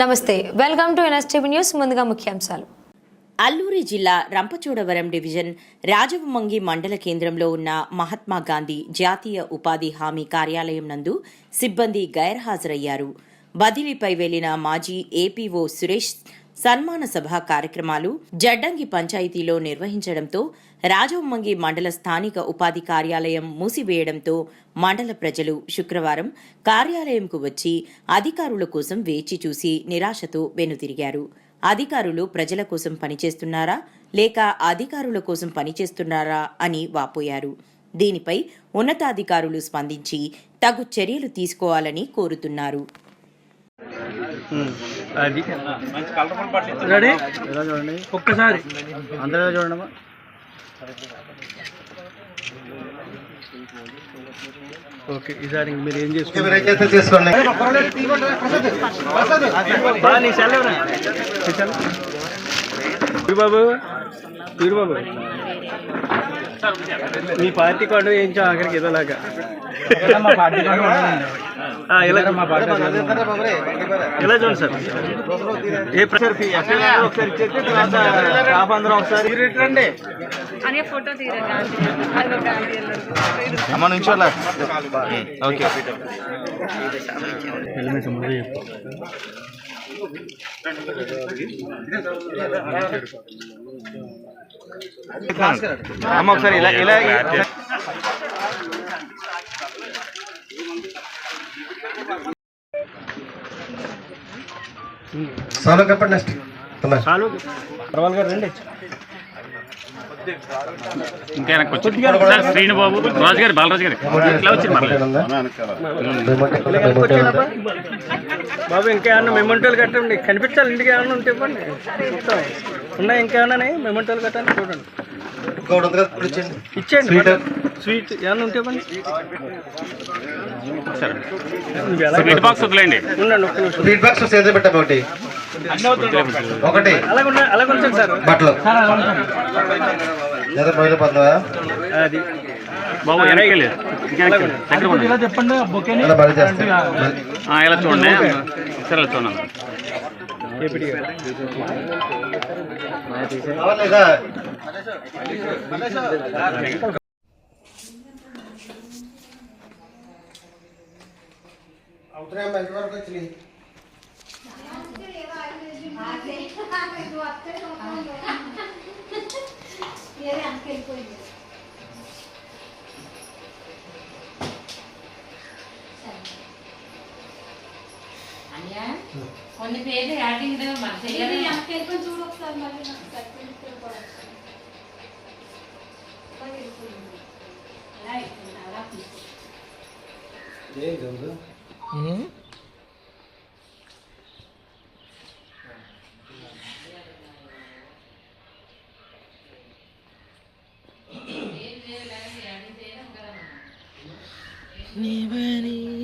నమస్తే welcome to NSTV news ముందుగా ముఖ్యాంశాలు. అల్లూరి జిల్లా రంపచోడవరం డివిజన్ రాజవమంగి మండల కేంద్రంలో ఉన్న మహాత్మా గాంధీ జాతీయ ఉపాధి హామీ కార్యాలయం నందు సిబ్బంది గైర్హాజరయ్యారు. బదిలీపై వెళ్ళిన మాజీ ఏపీఓ సురేష్ సన్మాన సభ కార్యక్రమాలు జడ్డంగి పంచాయతీలో నిర్వహించడంతో రాజవమ్మంగి మండల స్థానిక ఉపాధి కార్యాలయం మూసివేయడంతో మండల ప్రజలు శుక్రవారం కార్యాలయంకు వచ్చి అధికారుల కోసం వేచి చూసి నిరాశతో వెనుతిరిగారు. అధికారులు ప్రజల కోసం పనిచేస్తున్నారా? లేక అధికారుల కోసం పనిచేస్తున్నారా? అని వాపోయారు. దీనిపై ఉన్నతాధికారులు స్పందించి తగు చర్యలు తీసుకోవాలని కోరుతున్నారు. అది. రెడీ? ఒక్కసారి. అందరూ చూడండి ఓకే ఈసారి మీరు ఏం చేసుకుంటారు? మీరు ఏం చేస్తే చేసుకోండి బా, నీ మీ పార్టీ కార్డు వేయించాం ఆఖరికి ఏదోలాగా. ఆ, ఇలా ఇలా చూడండి. సార్? ఏ ప్రెషర్ ఫీ ఒకసారి ఇచ్చేస్తే తర్వాత ఒకసారి. రండి అమ్మ నుంచి ఓకే. అమ్మ ఒకసారి ఇలా ఇలా సోలో చెప్పండి నెక్స్ట్ పర్వాలేదు గారు రండి. ఇంకా వెనక్కి వచ్చి. సార్ శ్రీనుబాబు రాజు గారు బాలరాజు గారు. ఇట్లా వచ్చి మరలేదు ఇలా వెనక్కి వచ్చేయనబ్బా. బాబు ఇంకేమన్నా మెమెంటోలు కట్టండి. కనిపించాలి ఇంటికి ఏమన్నా ఉంటే ఇవ్వండి. ఉన్నాయి ఇంకేమన్నా మెమెంటోలు కట్టండి చూడండి. ఇచ్చేయండి. స్వీట్ ఏమన్నా ఉంటే ఇవ్వండి. స్వీట్ బాక్స్ వదిలేండి ఉండండి ఒక్క నిమిషం. ఫీడ్ బాక్స్ సేద పెట్టాము ఒకటి. ఒకటి బట్టలు. లేదా మొదలు పొందవా బాబు ఉండండి. ఇలా బలి చేస్తా ఆ, ఇలా చూడండి సరే ఇలా చూడండి ఏపీటీ గారు. అవలేదా అవుతున్నాయమ్మా ఎంతవరకు వచ్చినాయి anybody